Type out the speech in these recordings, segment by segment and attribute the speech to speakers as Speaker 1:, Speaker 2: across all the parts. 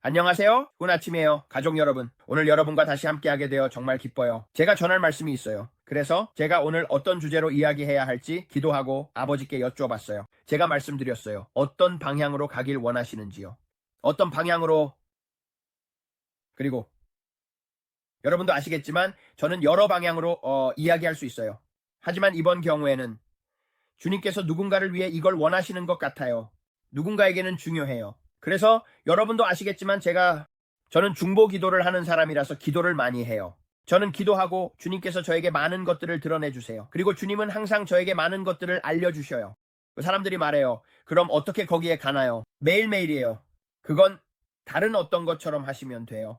Speaker 1: 안녕하세요. 좋은 아침이에요. 가족 여러분. 오늘 여러분과 다시 함께하게 되어 정말 기뻐요. 제가 전할 말씀이 있어요. 그래서 제가 오늘 어떤 주제로 이야기해야 할지 기도하고 아버지께 여쭈어봤어요. 제가 말씀드렸어요. 어떤 방향으로 가길 원하시는지요. 어떤 방향으로 그리고 여러분도 아시겠지만 저는 여러 방향으로 어, 이야기할 수 있어요. 하지만 이번 경우에는 주님께서 누군가를 위해 이걸 원하시는 것 같아요. 누군가에게는 중요해요. 그래서 여러분도 아시겠지만 제가 저는 중보 기도를 하는 사람이라서 기도를 많이 해요. 저는 기도하고 주님께서 저에게 많은 것들을 드러내 주세요. 그리고 주님은 항상 저에게 많은 것들을 알려 주셔요. 사람들이 말해요. 그럼 어떻게 거기에 가나요? 매일매일이에요. 그건 다른 어떤 것처럼 하시면 돼요.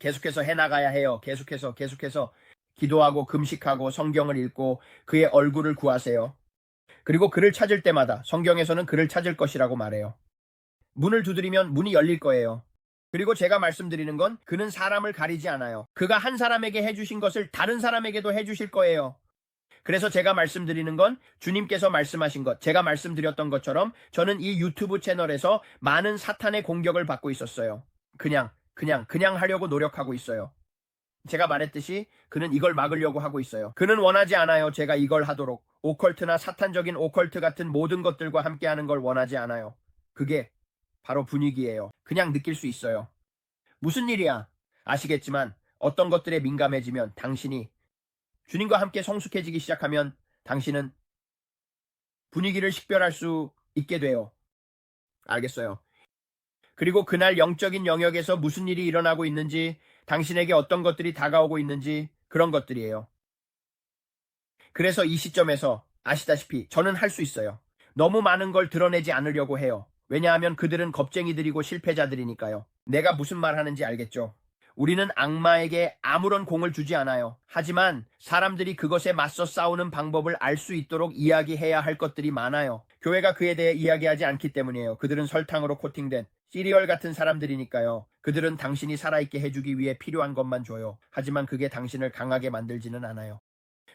Speaker 1: 계속해서 해 나가야 해요. 계속해서 계속해서 기도하고 금식하고 성경을 읽고 그의 얼굴을 구하세요. 그리고 그를 찾을 때마다 성경에서는 그를 찾을 것이라고 말해요. 문을 두드리면 문이 열릴 거예요. 그리고 제가 말씀드리는 건 그는 사람을 가리지 않아요. 그가 한 사람에게 해주신 것을 다른 사람에게도 해주실 거예요. 그래서 제가 말씀드리는 건 주님께서 말씀하신 것, 제가 말씀드렸던 것처럼 저는 이 유튜브 채널에서 많은 사탄의 공격을 받고 있었어요. 그냥, 그냥, 그냥 하려고 노력하고 있어요. 제가 말했듯이 그는 이걸 막으려고 하고 있어요. 그는 원하지 않아요. 제가 이걸 하도록. 오컬트나 사탄적인 오컬트 같은 모든 것들과 함께 하는 걸 원하지 않아요. 그게 바로 분위기예요. 그냥 느낄 수 있어요. 무슨 일이야? 아시겠지만 어떤 것들에 민감해지면 당신이 주님과 함께 성숙해지기 시작하면 당신은 분위기를 식별할 수 있게 돼요. 알겠어요. 그리고 그날 영적인 영역에서 무슨 일이 일어나고 있는지, 당신에게 어떤 것들이 다가오고 있는지 그런 것들이에요. 그래서 이 시점에서 아시다시피 저는 할 수 있어요. 너무 많은 걸 드러내지 않으려고 해요. 왜냐하면 그들은 겁쟁이들이고 실패자들이니까요. 내가 무슨 말 하는지 알겠죠? 우리는 악마에게 아무런 공을 주지 않아요. 하지만 사람들이 그것에 맞서 싸우는 방법을 알 수 있도록 이야기해야 할 것들이 많아요. 교회가 그에 대해 이야기하지 않기 때문이에요. 그들은 설탕으로 코팅된 시리얼 같은 사람들이니까요. 그들은 당신이 살아있게 해주기 위해 필요한 것만 줘요. 하지만 그게 당신을 강하게 만들지는 않아요.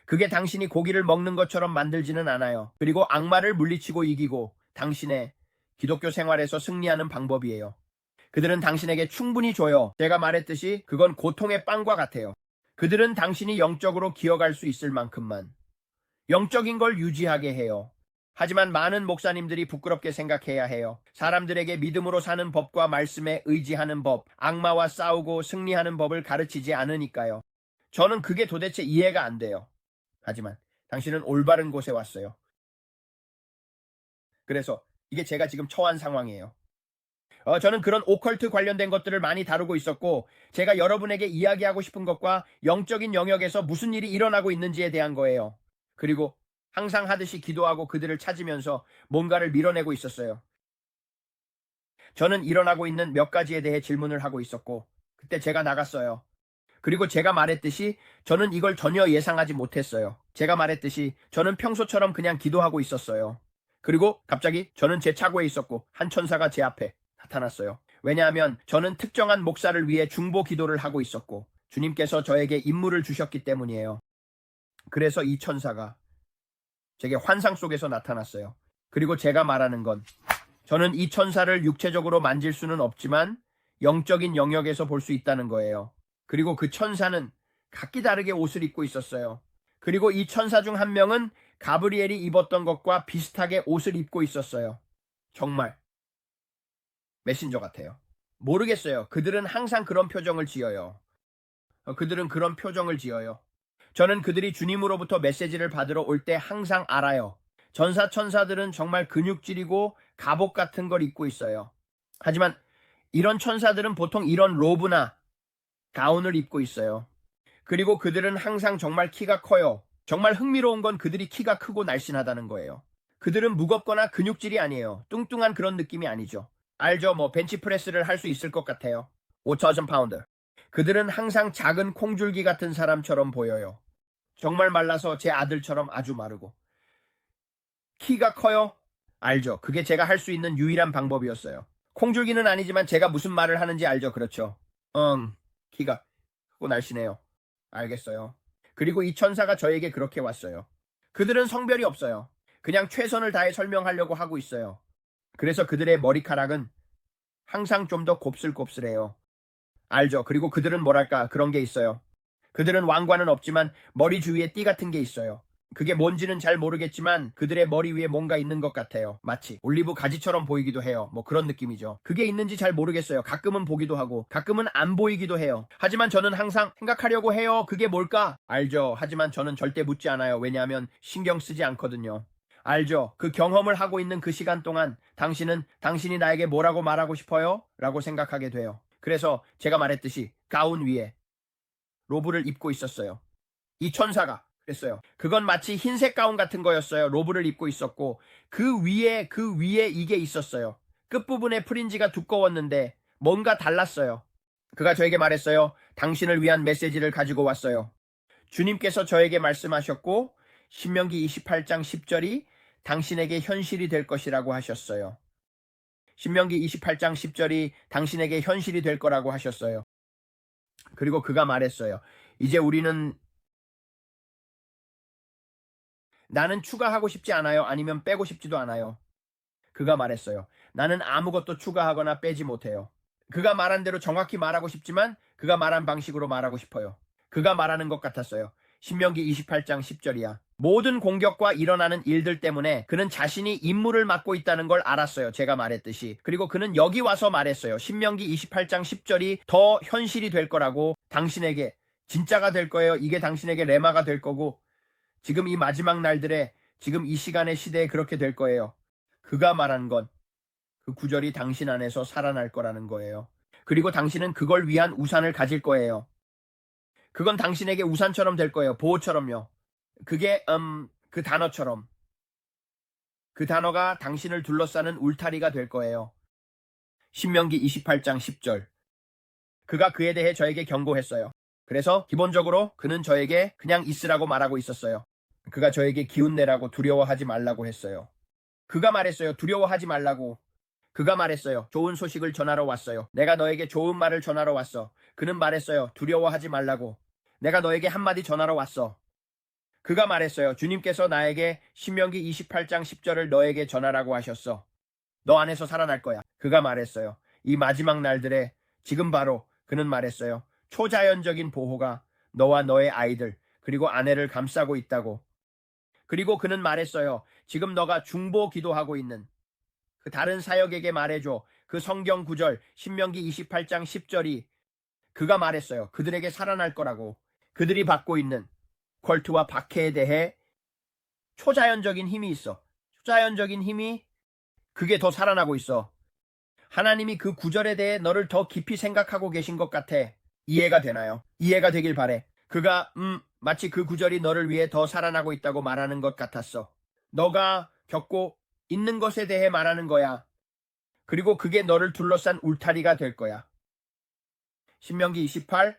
Speaker 1: 그게 당신이 고기를 먹는 것처럼 만들지는 않아요. 그리고 악마를 물리치고 이기고 당신의 기독교 생활에서 승리하는 방법이에요. 그들은 당신에게 충분히 줘요. 제가 말했듯이 그건 고통의 빵과 같아요. 그들은 당신이 영적으로 기어갈 수 있을 만큼만 영적인 걸 유지하게 해요. 하지만 많은 목사님들이 부끄럽게 생각해야 해요. 사람들에게 믿음으로 사는 법과 말씀에 의지하는 법, 악마와 싸우고 승리하는 법을 가르치지 않으니까요. 저는 그게 도대체 이해가 안 돼요. 하지만 당신은 올바른 곳에 왔어요. 그래서 이게 제가 지금 처한 상황이에요. 어, 저는 그런 오컬트 관련된 것들을 많이 다루고 있었고, 제가 여러분에게 이야기하고 싶은 것과 영적인 영역에서 무슨 일이 일어나고 있는지에 대한 거예요. 그리고 항상 하듯이 기도하고 그들을 찾으면서 뭔가를 밀어내고 있었어요. 저는 일어나고 있는 몇 가지에 대해 질문을 하고 있었고, 그때 제가 나갔어요. 그리고 제가 말했듯이 저는 이걸 전혀 예상하지 못했어요. 제가 말했듯이 저는 평소처럼 그냥 기도하고 있었어요. 그리고 갑자기 저는 제 차고에 있었고 한 천사가 제 앞에 나타났어요. 왜냐하면 저는 특정한 목사를 위해 중보 기도를 하고 있었고 주님께서 저에게 임무를 주셨기 때문이에요. 그래서 이 천사가 제게 환상 속에서 나타났어요. 그리고 제가 말하는 건 저는 이 천사를 육체적으로 만질 수는 없지만 영적인 영역에서 볼 수 있다는 거예요. 그리고 그 천사는 각기 다르게 옷을 입고 있었어요. 그리고 이 천사 중 한 명은 가브리엘이 입었던 것과 비슷하게 옷을 입고 있었어요. 정말 메신저 같아요. 모르겠어요. 그들은 항상 그런 표정을 지어요. 어, 그들은 그런 표정을 지어요. 저는 그들이 주님으로부터 메시지를 받으러 올 때 항상 알아요. 전사 천사들은 정말 근육질이고 갑옷 같은 걸 입고 있어요. 하지만 이런 천사들은 보통 이런 로브나 가운을 입고 있어요. 그리고 그들은 항상 정말 키가 커요. 정말 흥미로운 건 그들이 키가 크고 날씬하다는 거예요. 그들은 무겁거나 근육질이 아니에요. 뚱뚱한 그런 느낌이 아니죠. 알죠? 뭐 벤치프레스를 할 수 있을 것 같아요. 5,000 파운드. 그들은 항상 작은 콩줄기 같은 사람처럼 보여요. 정말 말라서 제 아들처럼 아주 마르고. 키가 커요? 알죠. 그게 제가 할 수 있는 유일한 방법이었어요. 콩줄기는 아니지만 제가 무슨 말을 하는지 알죠. 그렇죠. 응. 키가 크고 날씬해요. 알겠어요. 그리고 이 천사가 저에게 그렇게 왔어요. 그들은 성별이 없어요. 그냥 최선을 다해 설명하려고 하고 있어요. 그래서 그들의 머리카락은 항상 좀 더 곱슬곱슬해요. 알죠? 그리고 그들은 뭐랄까 그런 게 있어요. 그들은 왕관은 없지만 머리 주위에 띠 같은 게 있어요. 그게 뭔지는 잘 모르겠지만 그들의 머리 위에 뭔가 있는 것 같아요. 마치 올리브 가지처럼 보이기도 해요. 뭐 그런 느낌이죠. 그게 있는지 잘 모르겠어요. 가끔은 보기도 하고 가끔은 안 보이기도 해요. 하지만 저는 항상 생각하려고 해요. 그게 뭘까? 알죠. 하지만 저는 절대 묻지 않아요. 왜냐하면 신경 쓰지 않거든요. 알죠. 그 경험을 하고 있는 그 시간 동안 당신은 당신이 나에게 뭐라고 말하고 싶어요? 라고 생각하게 돼요. 그래서 제가 말했듯이 가운 위에 로브를 입고 있었어요. 이 천사가 그랬어요. 그건 마치 흰색 가운 같은 거였어요. 로브를 입고 있었고 그 위에 그 위에 이게 있었어요. 끝부분에 프린지가 두꺼웠는데 뭔가 달랐어요. 그가 저에게 말했어요. 당신을 위한 메시지를 가지고 왔어요. 주님께서 저에게 말씀하셨고 신명기 28장 10절이 당신에게 현실이 될 것이라고 하셨어요. 신명기 28장 10절이 당신에게 현실이 될 거라고 하셨어요. 그리고 그가 말했어요. 이제 우리는 나는 추가하고 싶지 않아요. 아니면 빼고 싶지도 않아요. 그가 말했어요. 나는 아무것도 추가하거나 빼지 못해요. 그가 말한 대로 정확히 말하고 싶지만 그가 말한 방식으로 말하고 싶어요. 그가 말하는 것 같았어요. 신명기 28장 10절이야. 모든 공격과 일어나는 일들 때문에 그는 자신이 임무를 맡고 있다는 걸 알았어요. 제가 말했듯이. 그리고 그는 여기 와서 말했어요. 신명기 28장 10절이 더 현실이 될 거라고 당신에게 진짜가 될 거예요. 이게 당신에게 레마가 될 거고 지금 이 마지막 날들에 지금 이 시간의 시대에 그렇게 될 거예요. 그가 말한 건 그 구절이 당신 안에서 살아날 거라는 거예요. 그리고 당신은 그걸 위한 우산을 가질 거예요. 그건 당신에게 우산처럼 될 거예요. 보호처럼요. 그게 음, 그 단어처럼 그 단어가 당신을 둘러싸는 울타리가 될 거예요. 신명기 28장 10절. 그가 그에 대해 저에게 경고했어요. 그래서 기본적으로 그는 저에게 그냥 있으라고 말하고 있었어요. 그가 저에게 기운 내라고 두려워하지 말라고 했어요. 그가 말했어요. 두려워하지 말라고. 그가 말했어요. 좋은 소식을 전하러 왔어요. 내가 너에게 좋은 말을 전하러 왔어. 그는 말했어요. 두려워하지 말라고. 내가 너에게 한마디 전하러 왔어. 그가 말했어요. 주님께서 나에게 신명기 28장 10절을 너에게 전하라고 하셨어. 너 안에서 살아날 거야. 그가 말했어요. 이 마지막 날들에 지금 바로 그는 말했어요. 초자연적인 보호가 너와 너의 아이들 그리고 아내를 감싸고 있다고. 그리고 그는 말했어요. 지금 너가 중보 기도하고 있는 그 다른 사역에게 말해줘. 그 성경 구절 신명기 28장 10절이 그가 말했어요. 그들에게 살아날 거라고. 그들이 받고 있는 퀄트와 박해에 대해 초자연적인 힘이 있어. 초자연적인 힘이 그게 더 살아나고 있어. 하나님이 그 구절에 대해 너를 더 깊이 생각하고 계신 것 같아. 이해가 되나요? 이해가 되길 바래. 그가 음 마치 그 구절이 너를 위해 더 살아나고 있다고 말하는 것 같았어. 너가 겪고 있는 것에 대해 말하는 거야. 그리고 그게 너를 둘러싼 울타리가 될 거야. 신명기 28댄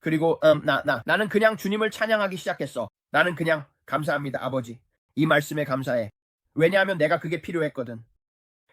Speaker 1: 그리고 음, 나, 나 나는 그냥 주님을 찬양하기 시작했어. 나는 그냥 감사합니다 아버지. 이 말씀에 감사해. 왜냐하면 내가 그게 필요했거든.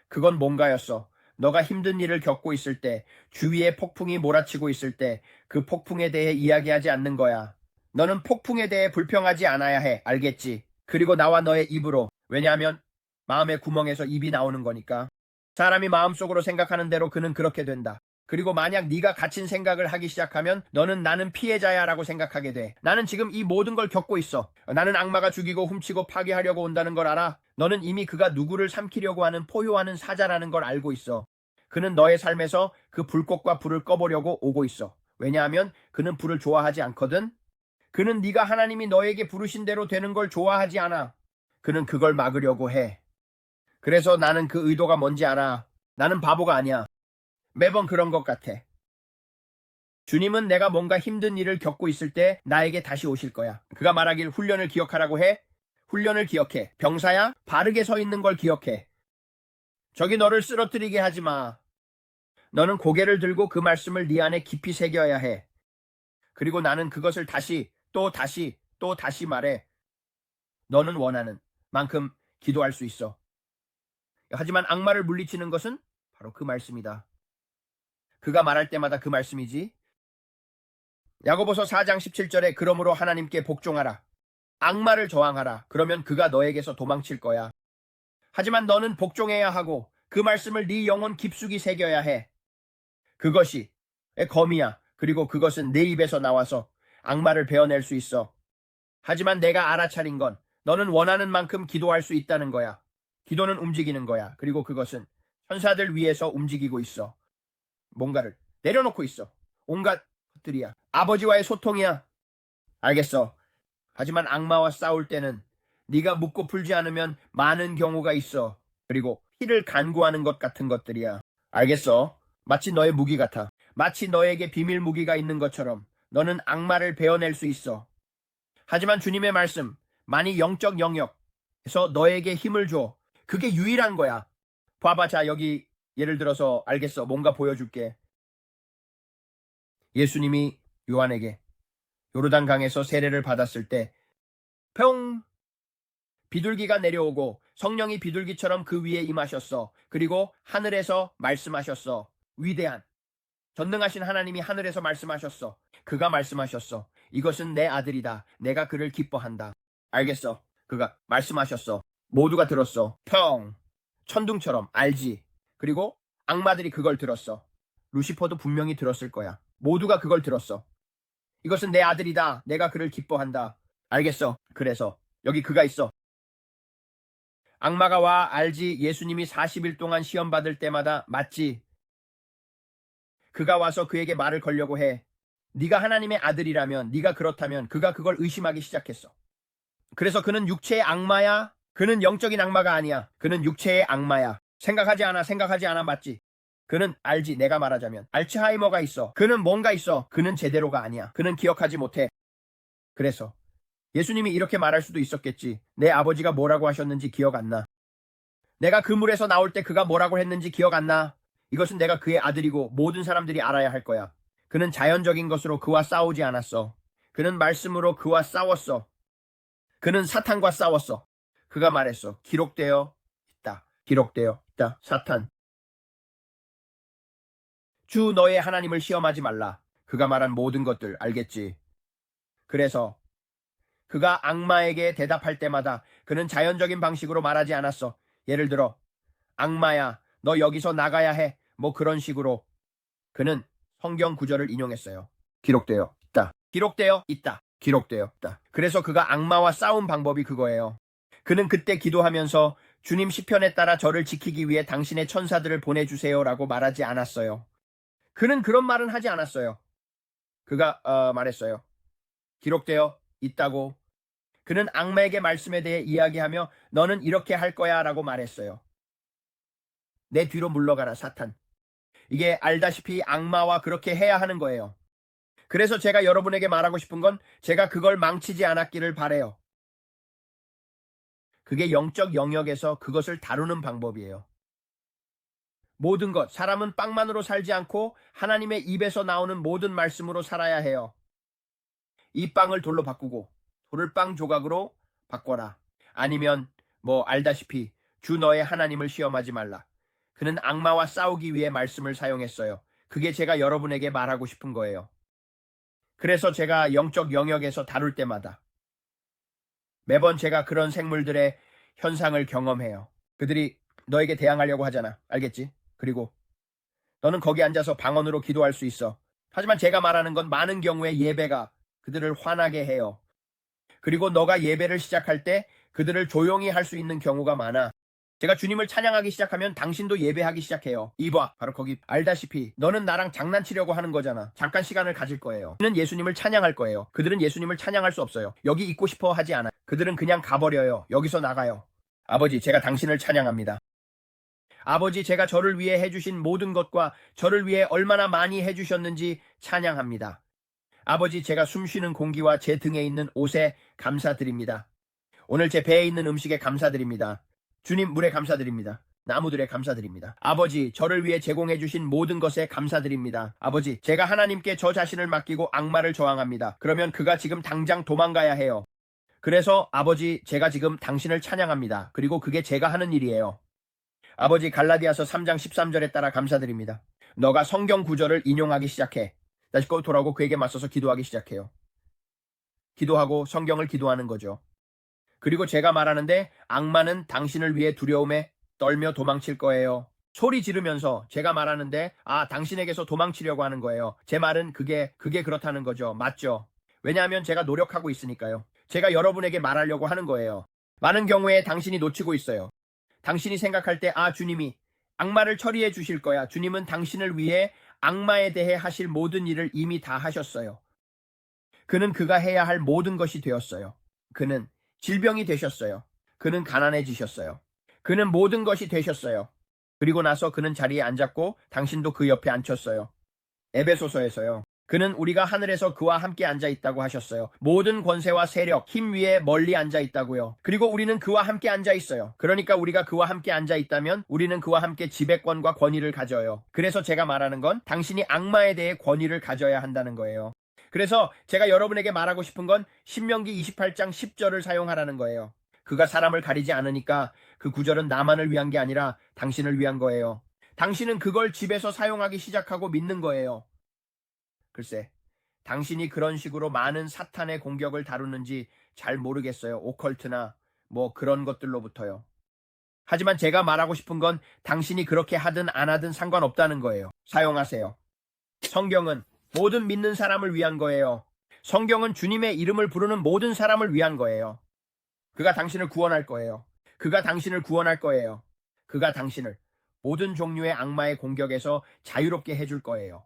Speaker 1: 그건 뭔가였어. 너가 힘든 일을 겪고 있을 때, 주위에 폭풍이 몰아치고 있을 때, 그 폭풍에 대해 이야기하지 않는 거야. 너는 폭풍에 대해 불평하지 않아야 해. 알겠지? 그리고 나와 너의 입으로. 왜냐하면 마음의 구멍에서 입이 나오는 거니까. 사람이 마음속으로 생각하는 대로 그는 그렇게 된다. 그리고 만약 네가 갇힌 생각을 하기 시작하면 너는 나는 피해자야라고 생각하게 돼. 나는 지금 이 모든 걸 겪고 있어. 나는 악마가 죽이고 훔치고 파괴하려고 온다는 걸 알아. 너는 이미 그가 누구를 삼키려고 하는 포효하는 사자라는 걸 알고 있어. 그는 너의 삶에서 그 불꽃과 불을 꺼보려고 오고 있어. 왜냐하면 그는 불을 좋아하지 않거든. 그는 네가 하나님이 너에게 부르신 대로 되는 걸 좋아하지 않아. 그는 그걸 막으려고 해. 그래서 나는 그 의도가 뭔지 알아. 나는 바보가 아니야. 매번 그런 것 같아. 주님은 내가 뭔가 힘든 일을 겪고 있을 때 나에게 다시 오실 거야. 그가 말하길 훈련을 기억하라고 해. 훈련을 기억해. 병사야, 바르게 서 있는 걸 기억해. 저기 너를 쓰러뜨리게 하지 마. 너는 고개를 들고 그 말씀을 네 안에 깊이 새겨야 해. 그리고 나는 그것을 다시 또 다시 또 다시 말해. 너는 원하는 만큼 기도할 수 있어. 하지만 악마를 물리치는 것은 바로 그 말씀이다. 그가 말할 때마다 그 말씀이지. 야고보서 4장 17절에 그러므로 하나님께 복종하라. 악마를 저항하라. 그러면 그가 너에게서 도망칠 거야. 하지만 너는 복종해야 하고 그 말씀을 네 영혼 깊숙이 새겨야 해. 그것이 검이야. 그리고 그것은 내 입에서 나와서 악마를 베어낼 수 있어. 하지만 내가 알아차린 건 너는 원하는 만큼 기도할 수 있다는 거야. 기도는 움직이는 거야. 그리고 그것은 천사들 위해서 움직이고 있어. 뭔가를 내려놓고 있어. 온갖 것들이야. 아버지와의 소통이야. 알겠어. 하지만 악마와 싸울 때는 네가 묻고 풀지 않으면 많은 경우가 있어. 그리고 피를 간구하는 것 같은 것들이야. 알겠어. 마치 너의 무기 같아. 마치 너에게 비밀 무기가 있는 것처럼 너는 악마를 베어낼 수 있어. 하지만 주님의 말씀, 많이 영적 영역에서 너에게 힘을 줘. 그게 유일한 거야. 봐봐, 자, 여기 예를 들어서 알겠어. 뭔가 보여줄게. 예수님이 요한에게 요르단 강에서 세례를 받았을 때 평 비둘기가 내려오고 성령이 비둘기처럼 그 위에 임하셨어. 그리고 하늘에서 말씀하셨어. 위대한 전능하신 하나님이 하늘에서 말씀하셨어. 그가 말씀하셨어. 이것은 내 아들이다. 내가 그를 기뻐한다. 알겠어. 그가 말씀하셨어. 모두가 들었어. 평. 천둥처럼 알지. 그리고 악마들이 그걸 들었어. 루시퍼도 분명히 들었을 거야. 모두가 그걸 들었어. 이것은 내 아들이다. 내가 그를 기뻐한다. 알겠어. 그래서 여기 그가 있어. 악마가 와 알지 예수님이 40일 동안 시험 받을 때마다 맞지. 그가 와서 그에게 말을 걸려고 해. 네가 하나님의 아들이라면 네가 그렇다면 그가 그걸 의심하기 시작했어. 그래서 그는 육체의 악마야. 그는 영적인 악마가 아니야. 그는 육체의 악마야. 생각하지 않아. 생각하지 않아. 맞지? 그는 알지. 내가 말하자면 알츠하이머가 있어. 그는 뭔가 있어. 그는 제대로가 아니야. 그는 기억하지 못해. 그래서 예수님이 이렇게 말할 수도 있었겠지. 내 아버지가 뭐라고 하셨는지 기억 안 나. 내가 그 물에서 나올 때 그가 뭐라고 했는지 기억 안 나. 이것은 내가 그의 아들이고 모든 사람들이 알아야 할 거야. 그는 자연적인 것으로 그와 싸우지 않았어. 그는 말씀으로 그와 싸웠어. 그는 사탄과 싸웠어. 그가 말했어. 기록되어 있다. 기록되어 있다. 사탄. 주 너의 하나님을 시험하지 말라. 그가 말한 모든 것들 알겠지. 그래서 그가 악마에게 대답할 때마다 그는 자연적인 방식으로 말하지 않았어. 예를 들어, 악마야, 너 여기서 나가야 해. 뭐 그런 식으로. 그는 성경 구절을 인용했어요. 기록되어 있다. 기록되어 있다. 기록되어 있다. 그래서 그가 악마와 싸운 방법이 그거예요. 그는 그때 기도하면서 주님 시편에 따라 저를 지키기 위해 당신의 천사들을 보내주세요라고 말하지 않았어요. 그는 그런 말은 하지 않았어요. 그가 어, 말했어요. 기록되어 있다고 그는 악마에게 말씀에 대해 이야기하며 너는 이렇게 할 거야 라고 말했어요. 내 뒤로 물러가라 사탄. 이게 알다시피 악마와 그렇게 해야 하는 거예요. 그래서 제가 여러분에게 말하고 싶은 건 제가 그걸 망치지 않았기를 바래요. 그게 영적 영역에서 그것을 다루는 방법이에요. 모든 것, 사람은 빵만으로 살지 않고 하나님의 입에서 나오는 모든 말씀으로 살아야 해요. 이 빵을 돌로 바꾸고 돌을 빵 조각으로 바꿔라. 아니면 뭐 알다시피 주 너의 하나님을 시험하지 말라. 그는 악마와 싸우기 위해 말씀을 사용했어요. 그게 제가 여러분에게 말하고 싶은 거예요. 그래서 제가 영적 영역에서 다룰 때마다 매번 제가 그런 생물들의 현상을 경험해요. 그들이 너에게 대항하려고 하잖아. 알겠지? 그리고 너는 거기 앉아서 방언으로 기도할 수 있어. 하지만 제가 말하는 건 많은 경우에 예배가 그들을 화나게 해요. 그리고 너가 예배를 시작할 때 그들을 조용히 할 수 있는 경우가 많아. 제가 주님을 찬양하기 시작하면 당신도 예배하기 시작해요. 이봐, 바로 거기 알다시피 너는 나랑 장난치려고 하는 거잖아. 잠깐 시간을 가질 거예요. 그는 예수님을 찬양할 거예요. 그들은 예수님을 찬양할 수 없어요. 여기 있고 싶어 하지 않아. 그들은 그냥 가버려요. 여기서 나가요. 아버지, 제가 당신을 찬양합니다. 아버지, 제가 저를 위해 해주신 모든 것과 저를 위해 얼마나 많이 해주셨는지 찬양합니다. 아버지, 제가 숨 쉬는 공기와 제 등에 있는 옷에 감사드립니다. 오늘 제 배에 있는 음식에 감사드립니다. 주님 물에 감사드립니다. 나무들에 감사드립니다. 아버지, 저를 위해 제공해 주신 모든 것에 감사드립니다. 아버지, 제가 하나님께 저 자신을 맡기고 악마를 저항합니다. 그러면 그가 지금 당장 도망가야 해요. 그래서 아버지, 제가 지금 당신을 찬양합니다. 그리고 그게 제가 하는 일이에요. 아버지, 갈라디아서 3장 13절에 따라 감사드립니다. 너가 성경 구절을 인용하기 시작해. 다시 꼭 돌아오고 그에게 맞서서 기도하기 시작해요. 기도하고 성경을 기도하는 거죠. 그리고 제가 말하는데 악마는 당신을 위해 두려움에 떨며 도망칠 거예요. 소리 지르면서 제가 말하는데 아 당신에게서 도망치려고 하는 거예요. 제 말은 그게 그게 그렇다는 거죠. 맞죠? 왜냐하면 제가 노력하고 있으니까요. 제가 여러분에게 말하려고 하는 거예요. 많은 경우에 당신이 놓치고 있어요. 당신이 생각할 때 아 주님이 악마를 처리해 주실 거야. 주님은 당신을 위해 악마에 대해 하실 모든 일을 이미 다 하셨어요. 그는 그가 해야 할 모든 것이 되었어요. 그는 질병이 되셨어요. 그는 가난해지셨어요. 그는 모든 것이 되셨어요. 그리고 나서 그는 자리에 앉았고 당신도 그 옆에 앉혔어요. 에베소서에서요. 그는 우리가 하늘에서 그와 함께 앉아 있다고 하셨어요. 모든 권세와 세력, 힘 위에 멀리 앉아 있다고요. 그리고 우리는 그와 함께 앉아 있어요. 그러니까 우리가 그와 함께 앉아 있다면 우리는 그와 함께 지배권과 권위를 가져요. 그래서 제가 말하는 건 당신이 악마에 대해 권위를 가져야 한다는 거예요. 그래서 제가 여러분에게 말하고 싶은 건 신명기 28장 10절을 사용하라는 거예요. 그가 사람을 가리지 않으니까 그 구절은 나만을 위한 게 아니라 당신을 위한 거예요. 당신은 그걸 집에서 사용하기 시작하고 믿는 거예요. 글쎄, 당신이 그런 식으로 많은 사탄의 공격을 다루는지 잘 모르겠어요. 오컬트나 뭐 그런 것들로부터요. 하지만 제가 말하고 싶은 건 당신이 그렇게 하든 안 하든 상관없다는 거예요. 사용하세요. 성경은 모든 믿는 사람을 위한 거예요. 성경은 주님의 이름을 부르는 모든 사람을 위한 거예요. 그가 당신을 구원할 거예요. 그가 당신을 구원할 거예요. 그가 당신을 모든 종류의 악마의 공격에서 자유롭게 해줄 거예요.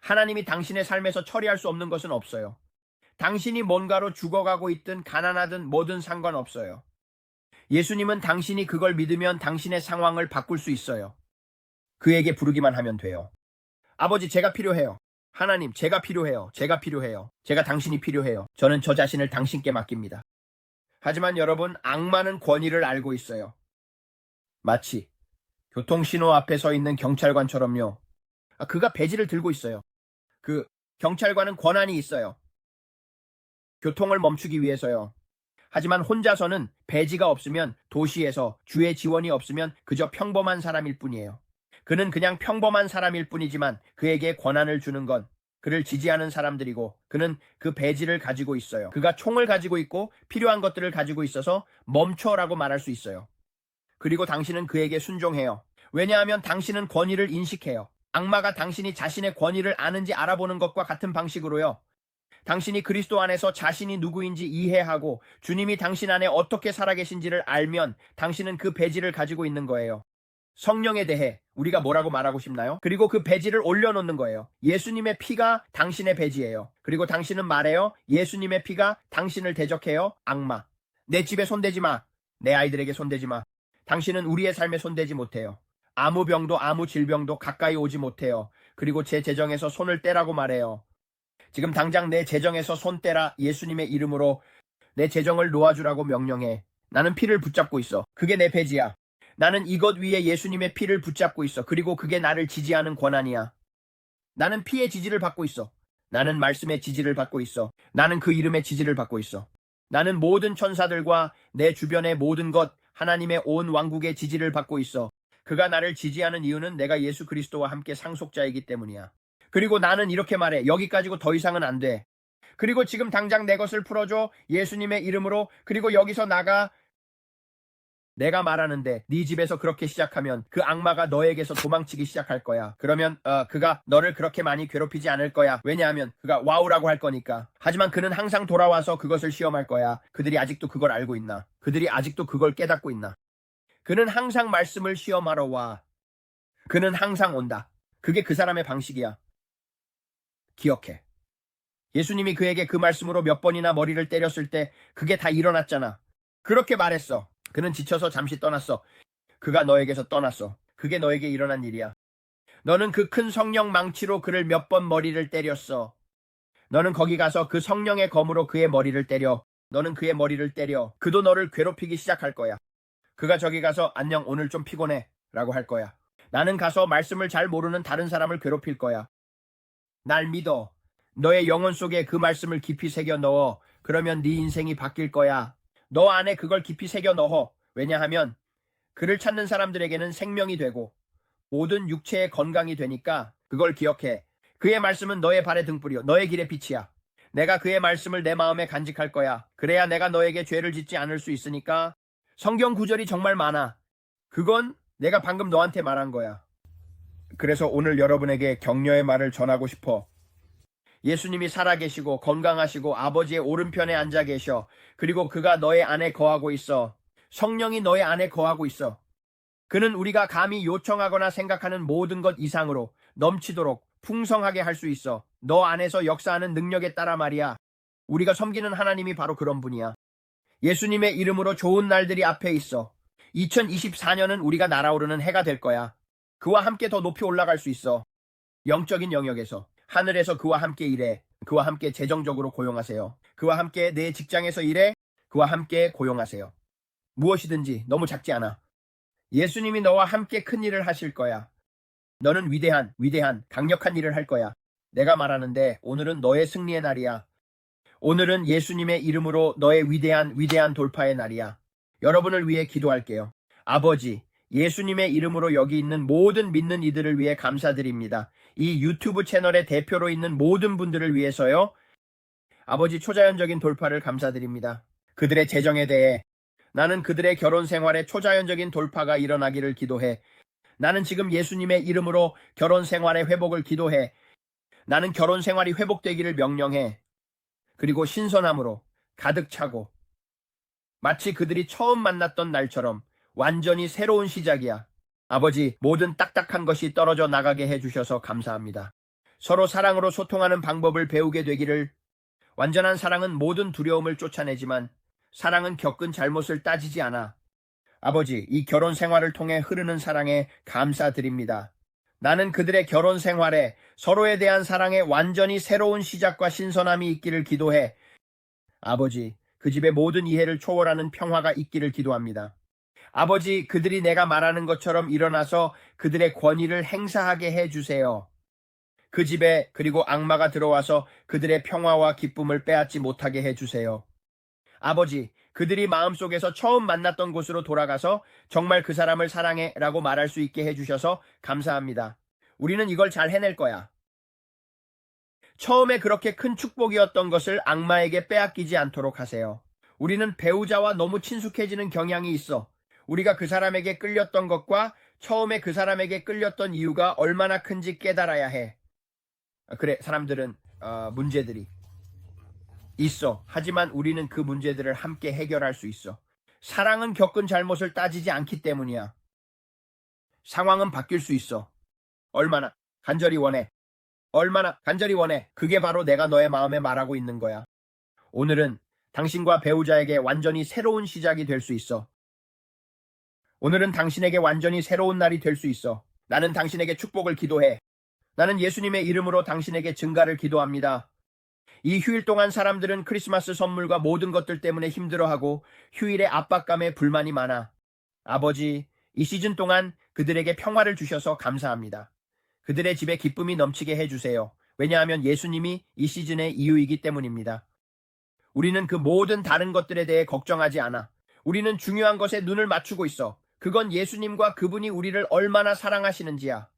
Speaker 1: 하나님이 당신의 삶에서 처리할 수 없는 것은 없어요. 당신이 뭔가로 죽어가고 있든 가난하든 뭐든 상관없어요. 예수님은 당신이 그걸 믿으면 당신의 상황을 바꿀 수 있어요. 그에게 부르기만 하면 돼요. 아버지, 제가 필요해요. 하나님, 제가 필요해요. 제가 필요해요. 제가 당신이 필요해요. 저는 저 자신을 당신께 맡깁니다. 하지만 여러분, 악마는 권위를 알고 있어요. 마치 교통신호 앞에 서 있는 경찰관처럼요. 아, 그가 배지를 들고 있어요. 그 경찰관은 권한이 있어요. 교통을 멈추기 위해서요. 하지만 혼자서는 배지가 없으면 도시에서 주의 지원이 없으면 그저 평범한 사람일 뿐이에요. 그는 그냥 평범한 사람일 뿐이지만 그에게 권한을 주는 건 그를 지지하는 사람들이고 그는 그 배지를 가지고 있어요. 그가 총을 가지고 있고 필요한 것들을 가지고 있어서 멈춰라고 말할 수 있어요. 그리고 당신은 그에게 순종해요. 왜냐하면 당신은 권위를 인식해요. 악마가 당신이 자신의 권위를 아는지 알아보는 것과 같은 방식으로요. 당신이 그리스도 안에서 자신이 누구인지 이해하고 주님이 당신 안에 어떻게 살아계신지를 알면 당신은 그 배지를 가지고 있는 거예요. 성령에 대해 우리가 뭐라고 말하고 싶나요? 그리고 그 배지를 올려놓는 거예요. 예수님의 피가 당신의 배지예요. 그리고 당신은 말해요. 예수님의 피가 당신을 대적해요. 악마. 내 집에 손대지 마. 내 아이들에게 손대지 마. 당신은 우리의 삶에 손대지 못해요. 아무 병도 아무 질병도 가까이 오지 못해요. 그리고 제 재정에서 손을 떼라고 말해요. 지금 당장 내 재정에서 손 떼라 예수님의 이름으로 내 재정을 놓아주라고 명령해. 나는 피를 붙잡고 있어. 그게 내 배지야. 나는 이것 위에 예수님의 피를 붙잡고 있어. 그리고 그게 나를 지지하는 권한이야. 나는 피의 지지를 받고 있어. 나는 말씀의 지지를 받고 있어. 나는 그 이름의 지지를 받고 있어. 나는 모든 천사들과 내 주변의 모든 것, 하나님의 온 왕국의 지지를 받고 있어. 그가 나를 지지하는 이유는 내가 예수 그리스도와 함께 상속자이기 때문이야. 그리고 나는 이렇게 말해. 여기까지고 더 이상은 안 돼. 그리고 지금 당장 내 것을 풀어줘. 예수님의 이름으로. 그리고 여기서 나가. 내가 말하는데 네 집에서 그렇게 시작하면 그 악마가 너에게서 도망치기 시작할 거야. 그러면 어, 그가 너를 그렇게 많이 괴롭히지 않을 거야. 왜냐하면 그가 와우라고 할 거니까. 하지만 그는 항상 돌아와서 그것을 시험할 거야. 그들이 아직도 그걸 알고 있나? 그들이 아직도 그걸 깨닫고 있나? 그는 항상 말씀을 시험하러 와. 그는 항상 온다. 그게 그 사람의 방식이야. 기억해. 예수님이 그에게 그 말씀으로 몇 번이나 머리를 때렸을 때 그게 다 일어났잖아. 그렇게 말했어. 그는 지쳐서 잠시 떠났어. 그가 너에게서 떠났어. 그게 너에게 일어난 일이야. 너는 그 큰 성령 망치로 그를 몇 번 머리를 때렸어. 너는 거기 가서 그 성령의 검으로 그의 머리를 때려. 너는 그의 머리를 때려. 그도 너를 괴롭히기 시작할 거야. 그가 저기 가서 안녕 오늘 좀 피곤해 라고 할 거야. 나는 가서 말씀을 잘 모르는 다른 사람을 괴롭힐 거야. 날 믿어. 너의 영혼 속에 그 말씀을 깊이 새겨 넣어. 그러면 네 인생이 바뀔 거야. 너 안에 그걸 깊이 새겨 넣어. 왜냐하면 그를 찾는 사람들에게는 생명이 되고 모든 육체의 건강이 되니까 그걸 기억해. 그의 말씀은 너의 발의 등불이요. 너의 길의 빛이야. 내가 그의 말씀을 내 마음에 간직할 거야. 그래야 내가 너에게 죄를 짓지 않을 수 있으니까. 성경 구절이 정말 많아. 그건 내가 방금 너한테 말한 거야. 그래서 오늘 여러분에게 격려의 말을 전하고 싶어. 예수님이 살아계시고 건강하시고 아버지의 오른편에 앉아 계셔. 그리고 그가 너의 안에 거하고 있어. 성령이 너의 안에 거하고 있어. 그는 우리가 감히 요청하거나 생각하는 모든 것 이상으로 넘치도록 풍성하게 할 수 있어. 너 안에서 역사하는 능력에 따라 말이야. 우리가 섬기는 하나님이 바로 그런 분이야. 예수님의 이름으로 좋은 날들이 앞에 있어. 2024년은 우리가 날아오르는 해가 될 거야. 그와 함께 더 높이 올라갈 수 있어. 영적인 영역에서. 하늘에서 그와 함께 일해. 그와 함께 재정적으로 고용하세요. 그와 함께 내 직장에서 일해. 그와 함께 고용하세요. 무엇이든지 너무 작지 않아. 예수님이 너와 함께 큰 일을 하실 거야. 너는 위대한, 위대한, 강력한 일을 할 거야. 내가 말하는데 오늘은 너의 승리의 날이야. 오늘은 예수님의 이름으로 너의 위대한, 위대한 돌파의 날이야. 여러분을 위해 기도할게요. 아버지, 예수님의 이름으로 여기 있는 모든 믿는 이들을 위해 감사드립니다. 이 유튜브 채널의 대표로 있는 모든 분들을 위해서요. 아버지 초자연적인 돌파를 감사드립니다. 그들의 재정에 대해 나는 그들의 결혼 생활에 초자연적인 돌파가 일어나기를 기도해. 나는 지금 예수님의 이름으로 결혼 생활의 회복을 기도해. 나는 결혼 생활이 회복되기를 명령해. 그리고 신선함으로 가득 차고 마치 그들이 처음 만났던 날처럼 완전히 새로운 시작이야. 아버지, 모든 딱딱한 것이 떨어져 나가게 해주셔서 감사합니다. 서로 사랑으로 소통하는 방법을 배우게 되기를 완전한 사랑은 모든 두려움을 쫓아내지만 사랑은 겪은 잘못을 따지지 않아. 아버지, 이 결혼 생활을 통해 흐르는 사랑에 감사드립니다. 나는 그들의 결혼 생활에 서로에 대한 사랑에 완전히 새로운 시작과 신선함이 있기를 기도해. 아버지, 그 집의 모든 이해를 초월하는 평화가 있기를 기도합니다. 아버지, 그들이 내가 말하는 것처럼 일어나서 그들의 권위를 행사하게 해 주세요. 그 집에 그리고 악마가 들어와서 그들의 평화와 기쁨을 빼앗지 못하게 해 주세요. 아버지, 그들이 마음속에서 처음 만났던 곳으로 돌아가서 정말 그 사람을 사랑해 라고 말할 수 있게 해주셔서 감사합니다. 우리는 이걸 잘 해낼 거야. 처음에 그렇게 큰 축복이었던 것을 악마에게 빼앗기지 않도록 하세요. 우리는 배우자와 너무 친숙해지는 경향이 있어. 우리가 그 사람에게 끌렸던 것과 처음에 그 사람에게 끌렸던 이유가 얼마나 큰지 깨달아야 해. 아, 그래, 사람들은, 어, 문제들이. 있어. 하지만 우리는 그 문제들을 함께 해결할 수 있어. 사랑은 겪은 잘못을 따지지 않기 때문이야. 상황은 바뀔 수 있어. 얼마나 간절히 원해. 얼마나 간절히 원해. 그게 바로 내가 너의 마음에 말하고 있는 거야. 오늘은 당신과 배우자에게 완전히 새로운 시작이 될 수 있어. 오늘은 당신에게 완전히 새로운 날이 될 수 있어. 나는 당신에게 축복을 기도해. 나는 예수님의 이름으로 당신에게 증가를 기도합니다. 이 휴일 동안 사람들은 크리스마스 선물과 모든 것들 때문에 힘들어하고 휴일에 압박감에 불만이 많아. 아버지, 이 시즌 동안 그들에게 평화를 주셔서 감사합니다. 그들의 집에 기쁨이 넘치게 해주세요. 왜냐하면 예수님이 이 시즌의 이유이기 때문입니다. 우리는 그 모든 다른 것들에 대해 걱정하지 않아. 우리는 중요한 것에 눈을 맞추고 있어. 그건 예수님과 그분이 우리를 얼마나 사랑하시는지야.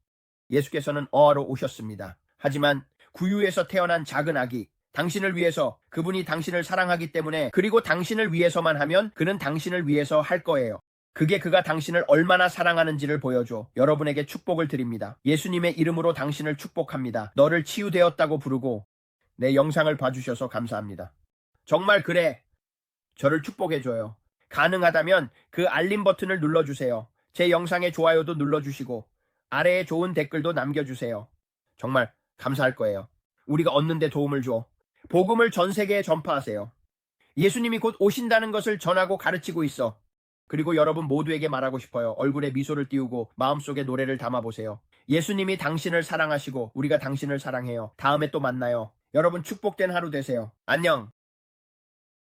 Speaker 1: 예수께서는 어하로 오셨습니다. 하지만 구유에서 태어난 작은 아기, 당신을 위해서 그분이 당신을 사랑하기 때문에 그리고 당신을 위해서만 하면 그는 당신을 위해서 할 거예요. 그게 그가 당신을 얼마나 사랑하는지를 보여줘. 여러분에게 축복을 드립니다. 예수님의 이름으로 당신을 축복합니다. 너를 치유되었다고 부르고 내 영상을 봐주셔서 감사합니다. 정말 그래. 저를 축복해줘요. 가능하다면 그 알림 버튼을 눌러주세요. 제 영상에 좋아요도 눌러주시고 아래에 좋은 댓글도 남겨주세요. 정말 감사할 거예요. 우리가 얻는 데 도움을 줘. 복음을 전 세계에 전파하세요. 예수님이 곧 오신다는 것을 전하고 가르치고 있어. 그리고 여러분 모두에게 말하고 싶어요. 얼굴에 미소를 띄우고 마음속에 노래를 담아보세요. 예수님이 당신을 사랑하시고 우리가 당신을 사랑해요. 다음에 또 만나요. 여러분 축복된 하루 되세요. 안녕.